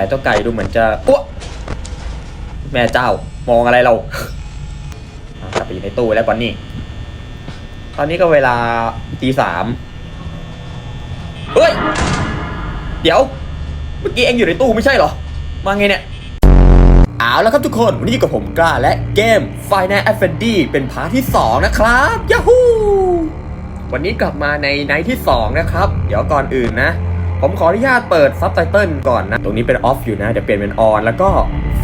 แต่เจ้าไก่ดูเหมือนจะอ้วแม่เจ้ามองอะไรเราอะกลับไปอยู่ในตู้แล้วบอนนี่ ตอนนี้ก็เวลาตีสามเฮ้ย เดี๋ยว เมื่อกี้เองอยู่ในตู้ไม่ใช่เหรอ มาไงเนี่ยเอาแล้วครับทุกคน วันนี้อยู่กับผมกล้าและเกม Final f n d เป็นพาร์ทที่ 2 นะครับย a ฮูวันนี้กลับมาในไนท์ที่ 2 นะครับ เดี๋ยวก่อนอื่นนะ ผมขออนุญาตเปิดซับไตเติลก่อนนะ ตรงนี้เป็นออฟอยู่นะ เดี๋ยวเปลี่ยนเป็นออนแล้วก็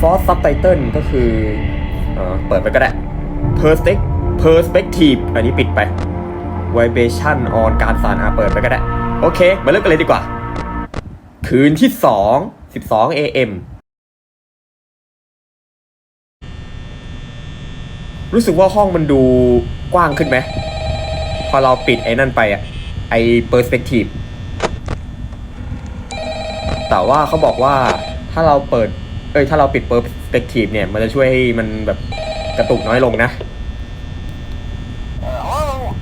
ฟอร์ซับไตเติลก็คือเออเปิดไปก็ได้ Perspect Perspective อันนี้ปิดไป Vibration on การสานอาเปิดไปก็ได้ โอเค มาเริ่มกันเลยดีกว่า คืนที่ 2 12 AM รู้สึกว่าห้องมันดูกว้างขึ้นไหม พอเราปิดไอ้นั่นไปอะไอ้ perspective แต่ว่าเขาบอกว่าถ้าเราเปิด เอ้ย ถ้าเราปิดเปอร์สเปกทีฟเนี่ย มันจะช่วยให้มันแบบกระตุกน้อยลงนะ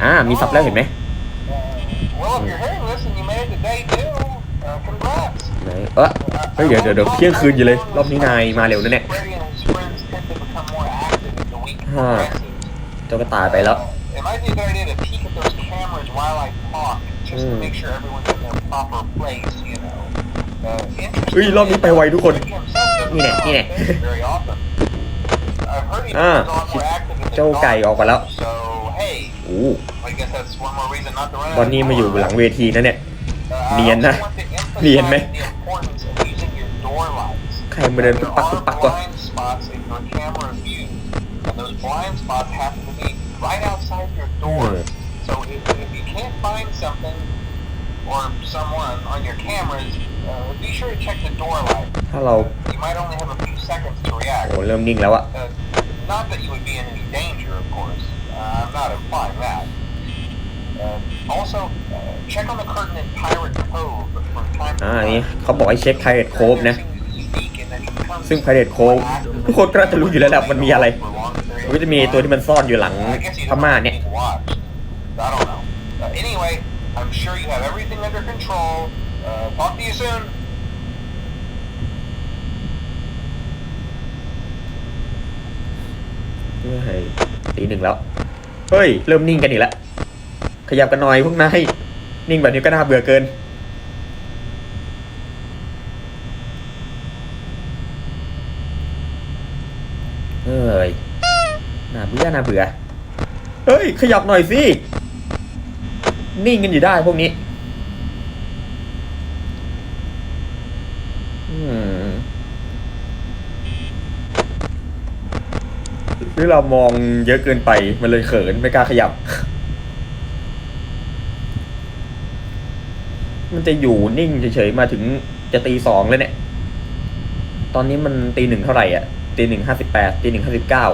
อ่า มีซับแล้วเห็นไหมเออเฮ้เดี๋ยวเดี๋ยวเที่ยงคืนอยู่เลย รอบนี้นายมาเร็วนั่นแหละฮ่าจ้ก็ตายไปแล้วอืม might be a good idea to peek at those cameras while I talk, just to Hmm. make sure everyone's in their proper place, you know. Uh, เฮ้ยรอบนี้ไปไวทุกคน interestingly, นี่แหละนี่แหละ very often. I've heard he's Ah, a lot more active than เจ้าไก่ออกมาแล้ว So, hey, โอ้ I guess that's one more reason not to run บอนนี่มาอยู่หลังเวทีนะเนี่ย Uh, เนียนนะ I also want to emphasize เนียนไหม the importance of using your door lights. ใครมาเดิน There ปุ๊บปัก are ปุ๊บปักวะ blind spots in your camera view, and those blind spots happen to be right outside your door. Hmm. So if, if you can't find something or someone on your cameras, uh, be sure to check the door light. ถ้าเรา You might only have a few seconds to react. โอ้เริ่มนิ่งแล้วอะ Uh, not that you would be in any danger, of course. Uh, I'm not implying that. Uh, also, uh, check on the curtain in Pirate Cove from time to อ่า time. นี่เขาบอกให้เช็ค Pirate Cove นะ Unique in that it becomes ซึ่ง Pirate Cove ทุกคนก็น่าจะรู้อยู่แล้วแหละมันมีอะไรมันก็จะมีตัวที่มันซ่อนอยู่หลัง I guess you พ don't ม่า have เนี่ย to watch. I don't know. Uh, anyway, I'm sure you have everything under control. Uh, talk to you soon. เฮ้ยตีหนึ่งแล้วเฮ้ย เริ่มนิ่งกันอีกแล้ว ขยับกันหน่อยพวกนาย นิ่งแบบนี้ก็น่าเบื่อเกิน เฮ้ย น่าเบื่อ น่าเบื่อ เฮ้ย ขยับหน่อยสิ นิ่งกันอยู่ได้พวกนี้ หรือเรามองเยอะเกินไปมันเลยเขินไม่กล้าขยับ มันจะอยู่นิ่งเฉยๆมาถึงจะตีสองแล้วเนี่ย ตอนนี้มันตีหนึ่งเท่าไหร่อะตีหนึ่งห้าสิบแปดตีหนึ่งห้าสิบเก้า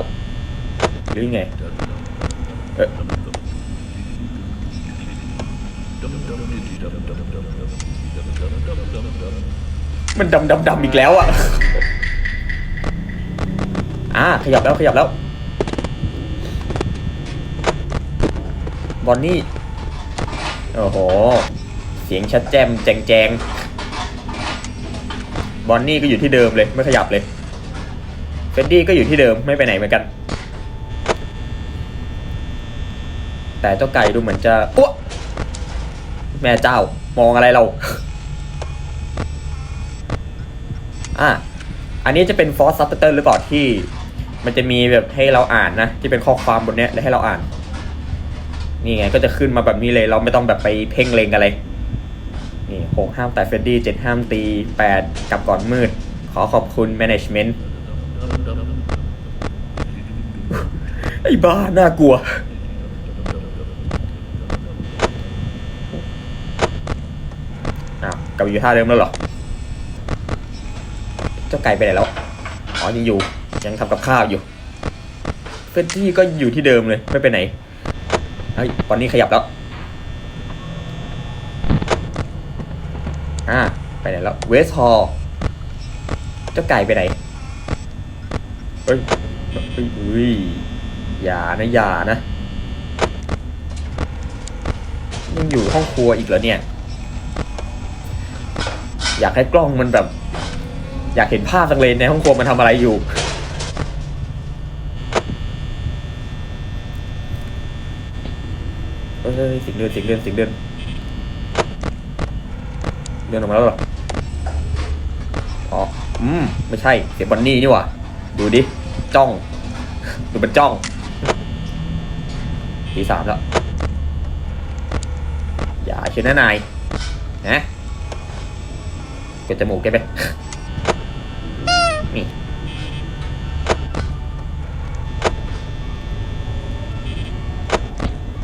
หรือยังไงเออมันดำดำดำอีกแล้วอะ อ่า ขยับแล้ว ขยับแล้ว อนนี่ โอ้โห เสียงชัดแจ่มแจงแจงบอนนี่ก็อยู่ที่เดิมเลยไม่ขยับเลยเฟดดี้ก็อยู่ที่เดิมไม่ไปไหนเหมือนกัน แต่เจ้าไก่ดูเหมือนจะอ้วแม่เจ้ามองอะไรเรา อะ อันนี้จะเป็นฟอสซับเตอร์หรือเปล่าที่ มันจะมีแบบให้เราอ่านนะ ที่เป็นข้อความบนเนี้ยแล้วให้เราอ่าน นี่ไงก็จะขึ้นมาแบบนี้เลย เราไม่ต้องแบบไปเพ่งเลงอะไร นี่หกห้ามแต่เฟดดี้เจ็ดห้ามตีแปดกลับก่อนมืด ขอขอบคุณ management ไอ้บ้า น่ากลัว อ้าวกลับอยู่ท่าเดิมแล้วเหรอ เจ้าไก่ไปไหนแล้ว อ๋อยังอยู่ ยังทำกับข้าวอยู่ เฟดดี้ก็อยู่ที่เดิมเลย ไม่ไปไหน เฮ้ยตอนนี้ขยับแล้ว อ่า ไปไหนแล้ว เวสฮอลเจ้าไก่ไปไหน เฮ้ยเฮ้ยอุ้ยอย่านะอย่านะ ยังอยู่ห้องครัวอีกเหรอเนี่ย อยากให้กล้องมันแบบ อยากเห็นภาพจังเลยในห้องครัวมันทำอะไรอยู่ เอ้ยเสิงเดินเสิงเดินเสิงเดินเดินออกมาแล้วหรออ๋ออืมไม่ใช่เสียงบอนนี่นี่หว่าดูดิจ้องดูมันจ้องทีสามแล้วอย่าเชื่อนะนายนะกดจมูกแกไป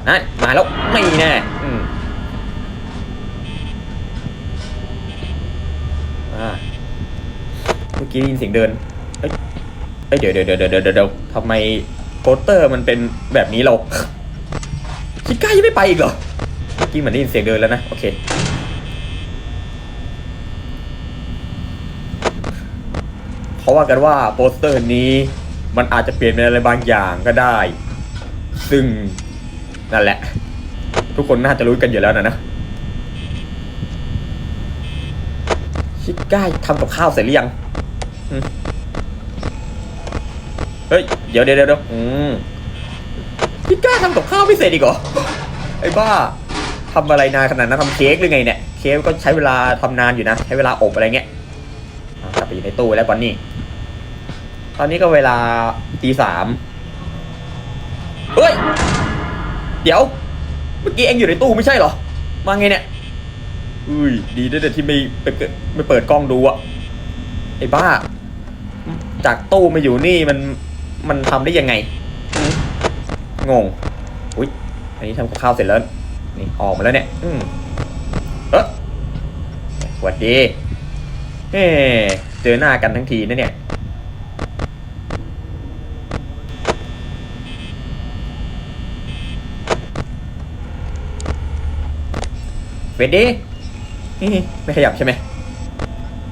นั่นมาแล้วไม่แน่เมื่อกี้ได้ยินเสียงเดินเอ้ยเดี๋ยวเดี๋ยวเดี๋ยวเดี๋ยวเดี๋ยวทำไมโปสเตอร์มันเป็นแบบนี้เราชิดก้ายังไม่ไปอีกเหรอเมื่อกี้เหมือนได้ยินเสียงเดินแล้วนะ โอเคเขาว่ากันว่าโปสเตอร์นี้มันอาจจะเปลี่ยนเป็นอะไรบางอย่างก็ได้ ซึ่ง นั่นแหละ ทุกคนน่าจะรู้กันอยู่แล้วนะนะชิก้าทำกับข้าวเสร็จหรือยังเฮ้ย เดี๋ยวเดี๋ยวเดี๋ยวอืมชิก้าทำกับข้าวไม่เสร็จอีกเหรอ ไอ้บ้าทำอะไรนานขนาดนั้นทำเค้กหรือไงเนี่ย เค้กก็ใช้เวลาทำนานอยู่นะ ใช้เวลาอบอะไรเงี้ยอะกลับไปอยู่ในตู้แล้วก่อนนี่ ตอนนี้ก็เวลาตีสามเฮ้ย เดี๋ยว เมื่อกี้เองอยู่ในตู้ไม่ใช่เหรอ มาไงเนี่ย อุ้ย ดีด้วยแต่ที่ไม่ไปเกิดไม่เปิดกล้องดูอะไอ้บ้า จากตู้มาอยู่นี่มันมันทำได้ยังไง งง อุ้ย อันนี้ทำกับข้าวเสร็จแล้ว นี่ออกมาแล้วเนี่ย อืมเออสวัสดี เฮ้เจอหน้ากันทั้งทีนะเนี่ย เวดดี้ไม่ขยับใช่ไหม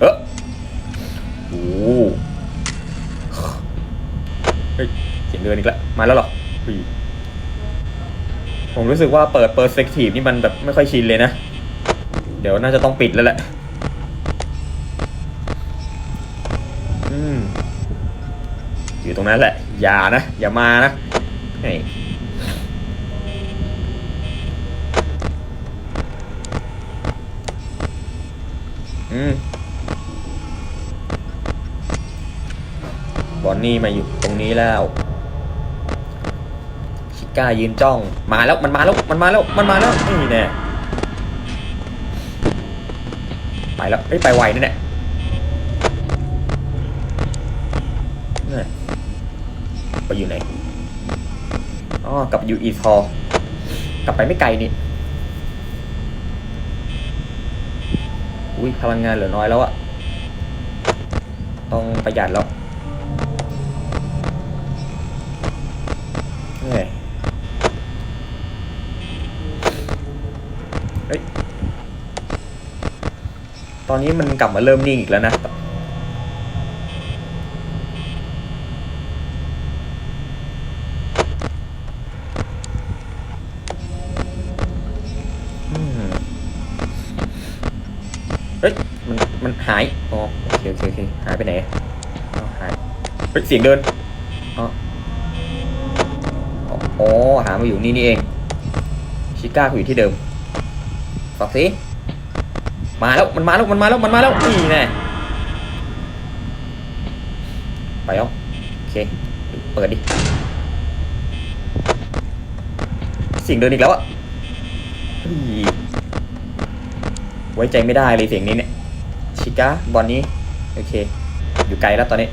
เออโอ้เฮ้ยเสียงเดินอีกแล้วมาแล้วหรอผมรู้สึกว่าเปิดเปอร์สเปกทีฟนี่มันแบบไม่ค่อยชินเลยนะ เดี๋ยวน่าจะต้องปิดแล้วแหละอืมอยู่ตรงนั้นแหละ อย่านะ อย่ามานะเฮ้ย อืมบอนนี่มาอยู่ตรงนี้แล้ว ชิก้ายืนจ้อง มาแล้วมันมาแล้วมันมาแล้วมันมาแล้วนี่แน่ไปแล้วเอ้ไปไวนั่แน่ไปอยู่ไหนอ๋อกลับอยู่อีทอร์กลับไปไม่ไกลนี่ อุ้ยพลังงานเหลือน้อยแล้วอะต้องประหยัดแล้วเหนื่อยเฮ้ยตอนนี้มันกลับมาเริ่มนิ่งอีกแล้วนะายอ๋อโอเคโอเคโอเคหายไปไหนอ๋อหายเฮ้ยเสียงเดินอ๋ออ๋อหามาอยู่นี่นี่เองชิก้าเขาอยู่ที่เดิมฝากสิมาแล้วมันมาแล้วมันมาแล้วมันมาแล้วนี่แน่ไปแล้วโอเคเปิดดิเสียงเดินอีกแล้วอะไว้ใจไม่ได้เลยเสียงนี้เนี่ย ชิก้าบอลนี้โอเค อยู่ไกลแล้วตอนนี้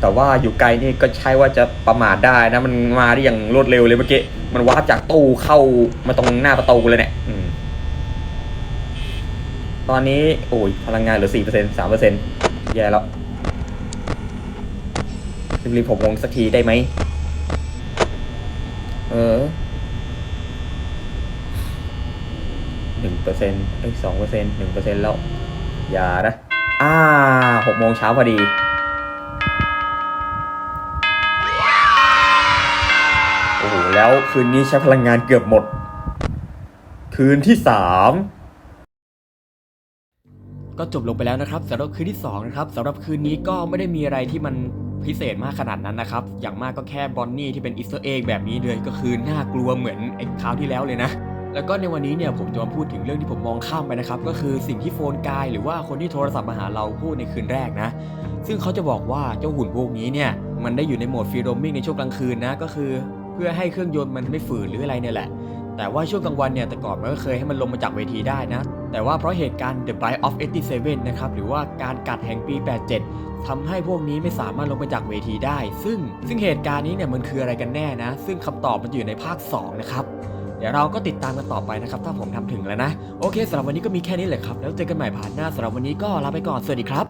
แต่ว่าอยู่ไกลนี่ก็ใช่ว่าจะประมาทได้นะมันมาได้อย่างรวดเร็วเลยเมื่อกี้มันวาร์ปจากตู้เข้ามาตรงหน้าประตูเลยเนี่ยตอนนี้โอ้ยพลังงานเหลือสี่เปอร์เซ็นต์สามเปอร์เซ็นต์แย่แล้วรีบๆผมลงสักทีได้ไหมเออหนึ่งเปอร์เซ็นต์เอ้สองเปอร์เซ็นต์หนึ่งเปอร์เซ็นต์แล้ว อย่านะ อ่าหกโมงเช้าพอดีโอ้โหแล้วคืนนี้ใช้พลังงานเกือบหมด คืนที่สามก็จบลงไปแล้วนะครับสำหรับคืนที่สองนะครับสำหรับคืนนี้ก็ไม่ได้มีอะไรที่มันพิเศษมากขนาดนั้นนะครับ อย่างมากก็แค่บอนนี่ที่เป็นอิสเตอร์เอ็กแบบนี้เลยก็คือน่ากลัวเหมือนไอ้คราวที่แล้วเลยนะ แล้วก็ในวันนี้เนี่ยผมจะมาพูดถึงเรื่องที่ผมมองข้ามไปนะครับ ก็คือสิ่งที่โฟนกายหรือว่าคนที่โทรศัพท์มาหาเราพูดในคืนแรกนะ ซึ่งเขาจะบอกว่าเจ้าหุ่นพวกนี้เนี่ยมันได้อยู่ในโหมดฟรีโรมมิ่งในช่วงกลางคืนนะก็คือ เพื่อให้เครื่องยนต์มันไม่ฝืนหรืออะไรเนี่ยแหละ แต่ว่าช่วงกลางวันเนี่ยแต่ก่อนมันก็เคยให้มันลงมาจากเวทีได้นะ แต่ว่าเพราะเหตุการณ์ The Bite of 87นะครับหรือว่าการกัดแห่งปี 87ทำให้พวกนี้ไม่สามารถลงไปจากเวทีได้ ซึ่งซึ่งเหตุการณ์นี้เนี่ยมันคืออะไรกันแน่นะ ซึ่งคำตอบมันอยู่ในภาค 2 นะครับ เดี๋ยวเราก็ติดตามกันต่อไปนะครับ ถ้าผมทำถึงแล้วนะ โอเคสำหรับวันนี้ก็มีแค่นี้แหละครับ แล้วเจอกันใหม่ผ่านหน้าสำหรับวันนี้ก็ลาไปก่อนสวัสดีครับ